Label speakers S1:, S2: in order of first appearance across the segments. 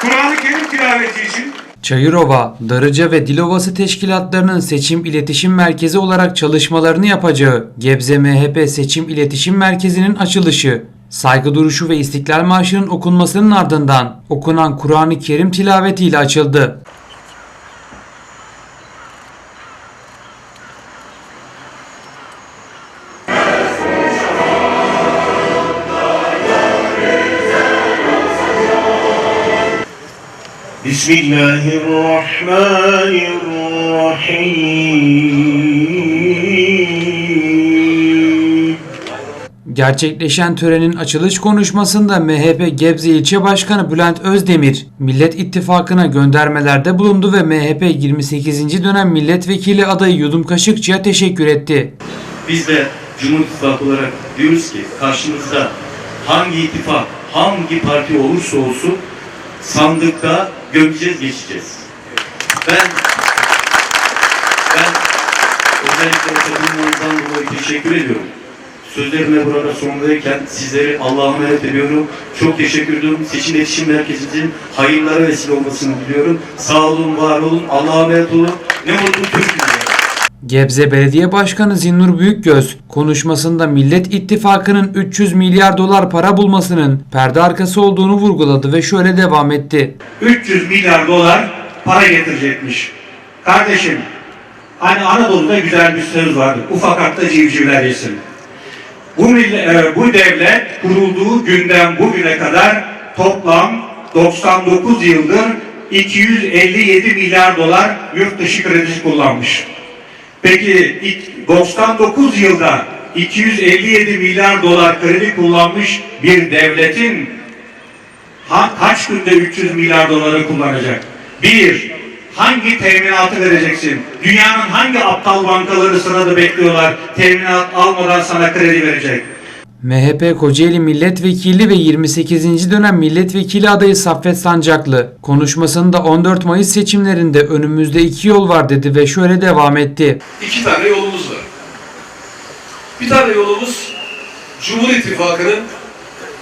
S1: Kur'an-ı Kerim tilaveti için
S2: Çayırova, Darıca ve Dilovası teşkilatlarının seçim iletişim merkezi olarak çalışmalarını yapacağı Gebze MHP Seçim İletişim Merkezi'nin açılışı, saygı duruşu ve İstiklal Marşı'nın okunmasının ardından okunan Kur'an-ı Kerim tilavetiyle açıldı.
S3: بسم الله الرحمن الرحيم
S2: Gerçekleşen törenin açılış konuşmasında MHP Gebze İlçe Başkanı Bülent Özdemir, Millet İttifakı'na göndermelerde bulundu ve MHP 28. dönem milletvekili adayı Yudum Kaşıkçı'ya teşekkür etti.
S4: Biz de Cumhur İttifakı olarak diyoruz ki karşımızda hangi ittifak, hangi parti olursa olsun sandıkta göreceğiz, geçeceğiz. Ben ben özellikle katılımlarınızdan dolayı teşekkür ediyorum. Sözlerime burada sonundayken sizleri Allah'a emanet ediyorum. Çok teşekkür ediyorum. Seçim İletişim Merkezimizin hayırlara vesile olmasını diliyorum. Sağ olun, var olun, Allah'a emanet olun. Ne mutlu Türk'üz.
S2: Gebze Belediye Başkanı Zinnur Büyükgöz konuşmasında Millet İttifakı'nın 300 milyar dolar para bulmasının perde arkası olduğunu vurguladı ve şöyle devam etti.
S1: 300 milyar dolar para getirecekmiş. Kardeşim, hani Anadolu'da güzel bir söz vardır. Ufak akta civcivler yesin. Bu, e, bu devlet kurulduğu günden bugüne kadar toplam 99 yıldır 257 milyar dolar yurt dışı kredisi kullanmış. Peki ilk 99 yılda 257 milyar dolar kredi kullanmış bir devletin ha, kaç günde 300 milyar doları kullanacak? Bir, hangi teminatı vereceksin? Dünyanın hangi aptal bankaları sırada bekliyorlar teminat almadan sana kredi verecek?
S2: MHP Kocaeli Milletvekili ve 28. dönem milletvekili adayı Saffet Sancaklı konuşmasında 14 Mayıs seçimlerinde önümüzde iki yol var dedi ve şöyle devam etti.
S5: iki tane yolumuz var. Bir tane yolumuz Cumhur İttifakı'nın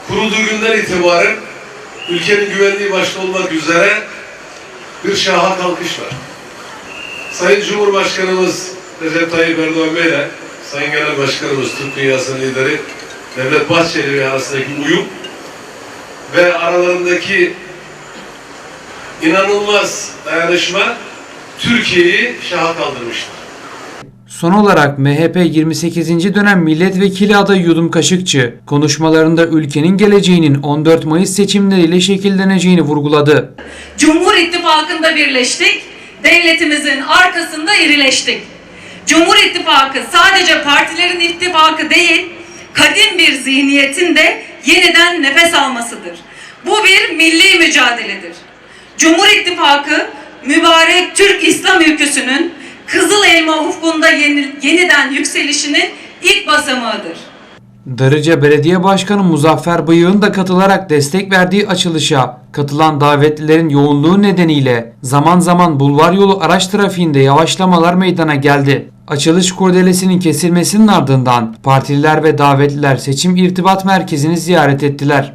S5: kurulduğu günden itibaren ülkenin güvenliği başta olmak üzere bir şaha kalkış var. Sayın Cumhurbaşkanımız Recep Tayyip Erdoğan Bey ile Sayın Genel Başkanımız Türk Dünyası'nın lideri Devlet Bahçeli arasındaki uyum ve aralarındaki inanılmaz dayanışma Türkiye'yi şaha kaldırmıştır.
S2: Son olarak MHP 28. dönem milletvekili adayı Yudum Kaşıkçı konuşmalarında ülkenin geleceğinin 14 Mayıs seçimleriyle şekilleneceğini vurguladı.
S6: Cumhur İttifakı'nda birleştik, devletimizin arkasında irileştik. Cumhur İttifakı sadece partilerin ittifakı değil, kadim bir zihniyetin de yeniden nefes almasıdır. Bu bir milli mücadeledir. Cumhur İttifakı, mübarek Türk İslam ülküsünün Kızıl Elma ufkunda yeni- yeniden yükselişinin ilk basamağıdır.
S2: Darıca Belediye Başkanı Muzaffer Bıyık'ın da katılarak destek verdiği açılışa katılan davetlilerin yoğunluğu nedeniyle zaman zaman bulvar yolu araç trafiğinde yavaşlamalar meydana geldi. Açılış kurdelesinin kesilmesinin ardından partililer ve davetliler seçim irtibat merkezini ziyaret ettiler.